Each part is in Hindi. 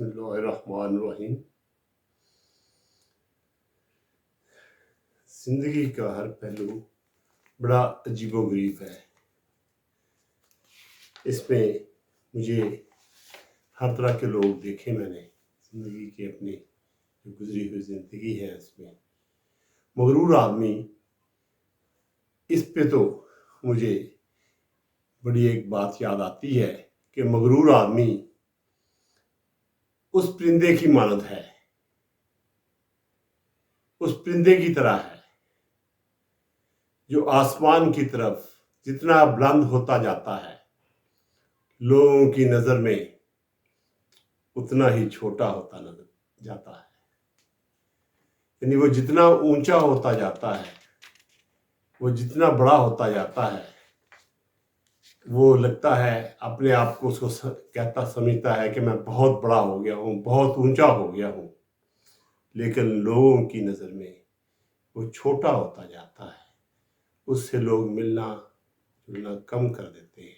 बसमीम ज़िंदगी का हर पहलू बड़ा अजीबो गरीब है। इसमें मुझे हर तरह के लोग देखे मैंने ज़िंदगी के अपने जो गुजरी हुई ज़िंदगी है उसमें मगरूर आदमी, इस पे तो मुझे बड़ी एक बात याद आती है कि मगरूर आदमी उस परिंदे की मानद है। उस परिंदे की तरह है, जो आसमान की तरफ़ जितना बुलंद होता जाता है, लोगों की नज़र में उतना ही छोटा होता नज़र जाता है। यानी वो जितना ऊँचा होता जाता है, वो जितना बड़ा होता जाता है वो लगता है, अपने आप को उसको कहता समझता है कि मैं बहुत बड़ा हो गया हूँ, बहुत ऊँचा हो गया हूँ। लेकिन लोगों की नज़र में वो छोटा होता जाता है। उससे लोग मिलना जुलना कम कर देते हैं।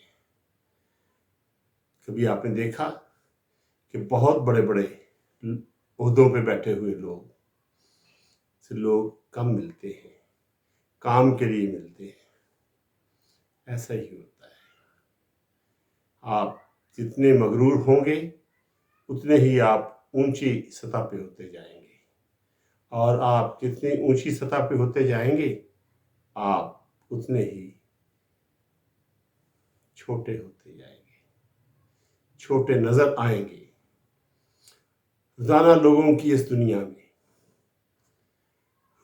कभी आपने देखा कि बहुत बड़े बड़े उहदों पे बैठे हुए लोग से लोग कम मिलते हैं, काम के लिए मिलते हैं। ऐसा ही होता आप जितने मगरूर होंगे, उतने ही आप ऊँची सतह पे होते जाएँगे। और आप जितनी ऊँची सतह पे होते जाएँगे, आप उतने ही छोटे होते जाएँगे। छोटे नज़र आएँगे। रोज़ाना लोगों की इस दुनिया में,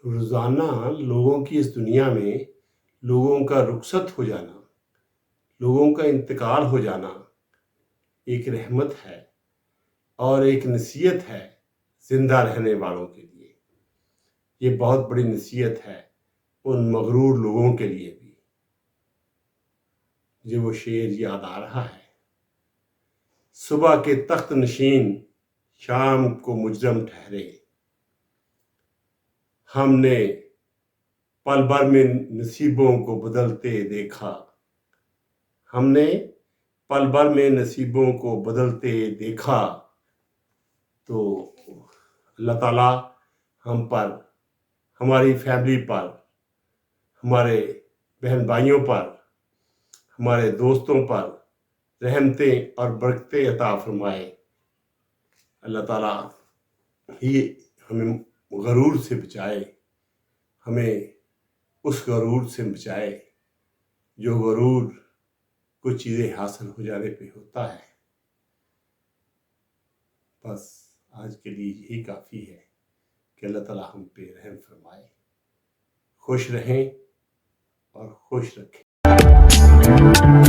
रोज़ाना लोगों की इस दुनिया में लोगों का रुखसत हो जाना लोगों का इंतकाल हो जाना एक रहमत है और एक नसीहत है ज़िंदा रहने वालों के लिए। ये बहुत बड़ी नसीहत है उन मगरूर लोगों के लिए भी। जो वो शेर याद आ रहा है। सुबह के तख्त नशीन शाम को मुजरम ठहरे। हमने पल भर में नसीबों को बदलते देखा। हमने पल भर में नसीबों को बदलते देखा। तो अल्लाह ताला हम पर, हमारी फैमिली पर, हमारे बहन भाइयों पर, हमारे दोस्तों पर रहमतें और बरकतें अता फरमाए। अल्लाह ताला ही हमें गरूर से बचाए, हमें उस गरूर से बचाए जो गरूर कुछ चीज़ें हासिल हो जाने पे होता है। बस आज के लिए यही काफ़ी है कि अल्लाह ताला हम पे रहम फरमाए। खुश रहें और खुश रखें।